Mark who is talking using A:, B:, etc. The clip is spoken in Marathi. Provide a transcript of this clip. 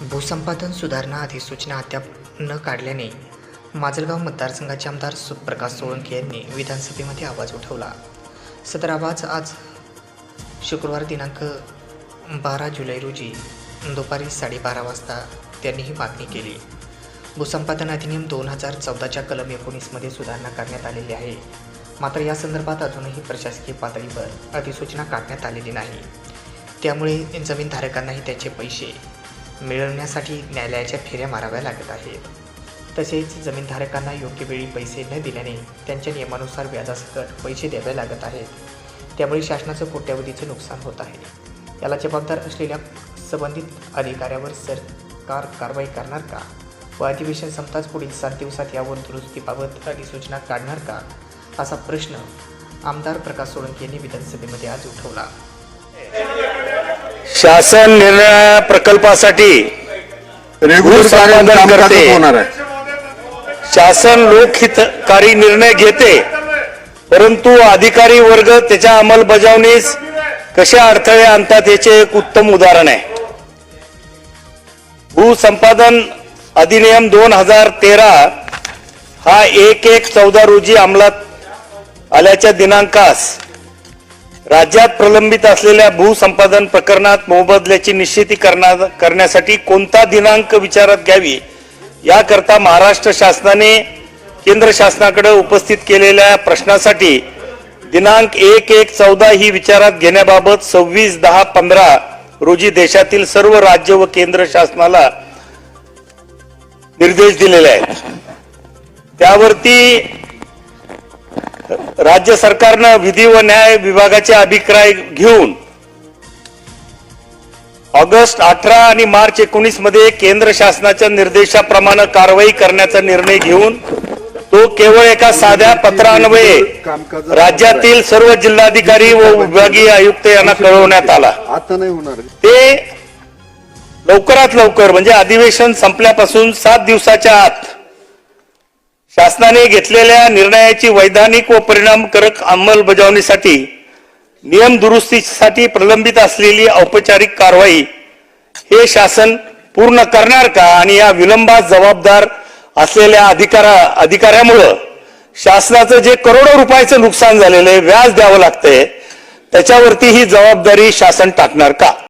A: भूसंपादन सुधारणा अधिसूचना अद्याप न काढल्याने माजलगाव मतदारसंघाचे आमदार सुप्रकाश सोळंके यांनी विधानसभेमध्ये आवाज उठवला. सदर आवाज आज शुक्रवार दिनांक बारा जुलै रोजी दुपारी साडेबारा वाजता त्यांनी ही मागणी केली. भूसंपादन अधिनियम दोन हजार चौदाच्या कलम एकोणीसमध्ये सुधारणा करण्यात आलेली आहे. मात्र या संदर्भात अजूनही प्रशासकीय पातळीवर अधिसूचना काढण्यात आलेली नाही. त्यामुळे जमीनधारकांनाही त्याचे पैसे मिळवण्यासाठी न्यायालयाच्या फेऱ्या माराव्या लागत आहेत. तसेच जमीनधारकांना योग्य वेळी पैसे न दिल्याने त्यांच्या नियमानुसार व्याजासकट पैसे द्यावे लागत आहेत. त्यामुळे शासनाचं कोट्यावधीचं नुकसान होत आहे. याला जबाबदार असलेल्या संबंधित अधिकाऱ्यावर सरकार कारवाई करणार का? व अधिवेशन संपताच पुढील सात दिवसात यावर दुरुस्तीबाबत अधिसूचना काढणार का? असा प्रश्न आमदार प्रकाश सोळंके यांनी विधानसभेमध्ये आज उठवला.
B: शासन निर्णय प्रकल्पासाठी
C: रेग्युलर
B: भूसंपादन
C: कामकाजच
B: करते.
C: होणार आहे.
B: शासन लोकहितकारी निर्णय घेते. परंतु अधिकारी वर्ग त्याच्या अंमलबजावणीस कसे अडथळे आणतात याचे एक उत्तम उदाहरण आहे. भूसंपादन अधिनियम दोन हजार तेरा हा एक एक चौदा रोजी अंमलात आल्याच्या दिनांकास राज्यात प्रलंबित असलेल्या भूसंपादन प्रकरणात मोबदल्याची निश्चिती करणार करण्यासाठी कोणता दिनांक विचारात घ्यावी याकरता महाराष्ट्र शासनाने केंद्र शासनाकडे उपस्थित केलेल्या प्रश्नासाठी दिनांक एक एक चौदा ही विचारात घेण्याबाबत सव्वीस दहा पंधरा रोजी देशातील सर्व राज्य व केंद्र शासनाला निर्देश दिलेले आहेत. त्यावरती राज्य सरकारनं विधी व न्याय विभागाचे अभिप्राय घेऊन ऑगस्ट अठरा आणि मार्च एकोणीसमध्ये केंद्र शासनाच्या निर्देशाप्रमाणे कारवाई करण्याचा निर्णय घेऊन तो केवळ एका साध्या पत्रान्वये राज्यातील सर्व जिल्हाधिकारी व विभागीय आयुक्त यांना कळवण्यात आला.
C: आता नाही होणार.
B: ते लवकरात लवकर म्हणजे अधिवेशन संपल्यापासून सात दिवसाच्या आत शासनाने घेतलेल्या निर्णयाची वैधानिक व परिणामकारक अंमलबजावणीसाठी नियम दुरुस्तीसाठी प्रलंबित असलेली औपचारिक कारवाई हे शासन पूर्ण करणार का आणि या विलंबात जबाबदार असलेल्या अधिकारा अधिकाऱ्यामुळं शासनाचं जे करोडो रुपयाचं नुकसान झालेलं आहे व्याज द्यावं लागतंय त्याच्यावरती ही जबाबदारी शासन टाकणार का?